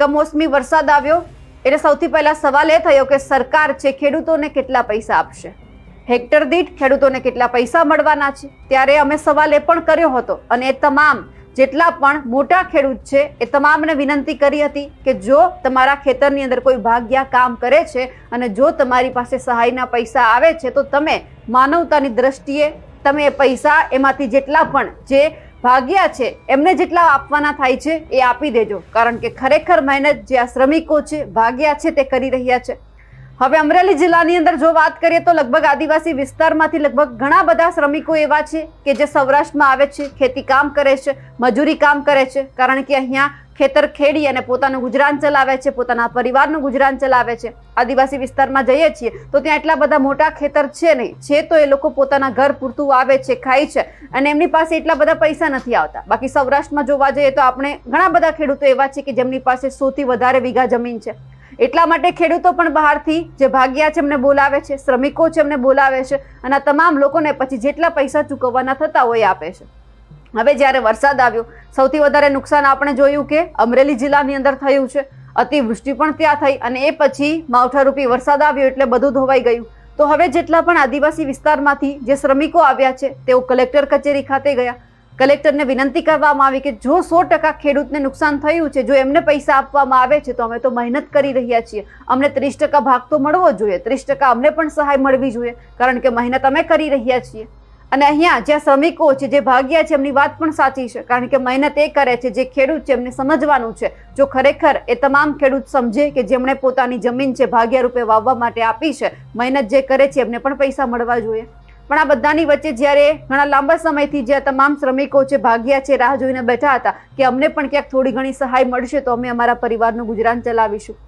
કમોસમી વરસાદ આવ્યો એટલે સૌથી પહેલા સવાલ એ થયો કે સરકાર છે, ખેડૂતોને કેટલા પૈસા આપશે? હેક્ટર દીઠ ખેડૂતોને કેટલા પૈસા મળવાના છે? ત્યારે અમે સવાલ એ પણ કર્યો હતો અને એ તમામ જેટલા પણ મોટા ખેડૂત છે, એ તમામને વિનંતી કરી હતી કે જો તમારા ખેતરની અંદર કોઈ ભાગ્યા કામ કરે છે અને જો તમારી પાસે સહાયના પૈસા આવે છે, તો તમે માનવતાની દ્રષ્ટિએ તમે પૈસા એમાંથી જેટલા પણ જે ભાગ્યા છે, એમને જેટલા આપવાના થાય છે એ આપી દેજો. કારણ કે ખરેખર મહેનત જે આ શ્રમિકો છે, ભાગ્યા છે તે કરી રહ્યા છે. હવે અમરેલી જિલ્લાની અંદર જો વાત કરીએ તો લગભગ આદિવાસી વિસ્તારમાંથી લગભગ ઘણા બધા શ્રમિકો એવા છે કે જે સૌરાષ્ટ્રમાં આવે છે, ખેતી કામ કરે છે, મજૂરી કામ કરે છે. કારણ કે અહીંયા ખેતર ખેડી અને પોતાનું ગુજરાન ચલાવે છે, પોતાના પરિવારનું ગુજરાન ચલાવે છે. આદિવાસી વિસ્તારમાં જઈએ છીએ તો ત્યાં એટલા બધા મોટા ખેતર છે નહીં. છે તો એ લોકો પોતાના ઘર પૂરતું આવે છે, ખાય છે અને એમની પાસે એટલા બધા પૈસા નથી આવતા. બાકી સૌરાષ્ટ્રમાં જોવા જઈએ તો આપણે ઘણા બધા ખેડૂતો એવા છે કે જેમની પાસે સૌથી વધારે વીઘા જમીન છે. એટલા માટે ખેડૂતો પણ બહારથી જે ભાગ્યા છે એમને બોલાવે છે, શ્રમિકો છે એમને બોલાવે છે અને તમામ લોકોને પછી જેટલા પૈસા ચૂકવવાના થતા હોય આપે છે. હવે જ્યારે વરસાદ આવ્યો, સૌથી વધારે નુકસાન આપણે જોયું કે અમરેલી જિલ્લાની અંદર થયું છે. અતિવૃષ્ટિ પણ ત્યાં થઈ અને એ પછી માવઠારૂપી વરસાદ આવ્યો એટલે બધું ધોવાઈ ગયું. તો હવે જેટલા પણ આદિવાસી વિસ્તારમાંથી જે શ્રમિકો આવ્યા છે, તેઓ કલેક્ટર કચેરી ખાતે ગયા. કલેક્ટરને વિનંતી કરવામાં આવી કે જો સો ટકા ખેડૂતને નુકસાન થયું છે, જો એમને પૈસા આપવામાં આવે છે, તો અમે તો મહેનત કરી રહ્યા છીએ. અમને ત્રીસ ટકા ભાગ તો મળવો જોઈએ, ત્રીસ ટકા અમને પણ સહાય મળવી જોઈએ, કારણ કે મહેનત અમે કરી રહ્યા છીએ. અને અહીંયા જ્યાં શ્રમિકો છે, જે ભાગ્યા છે, એમની વાત પણ સાચી છે, કારણ કે મહેનત એ કરે છે, જે ખેડૂત છે, એમને સમજવાનું છે. જો ખરેખર એ તમામ ખેડૂત સમજે કે જેમણે પોતાની જમીન છે, ભાગ્યા રૂપે વાવવા માટે આપી છે, મહેનત જે કરે છે, એમને પણ પૈસા મળવા જોઈએ. પણ આ બધાની વચ્ચે જ્યારે ઘણા લાંબા સમયથી જે તમામ શ્રમિકો છે, ભાગ્યા છે, રાહ જોઈને બેઠા હતા, કે અમને પણ ક્યાંક થોડી ઘણી સહાય મળશે, તો અમે અમારા પરિવારનું ગુજરાન ચલાવીશું.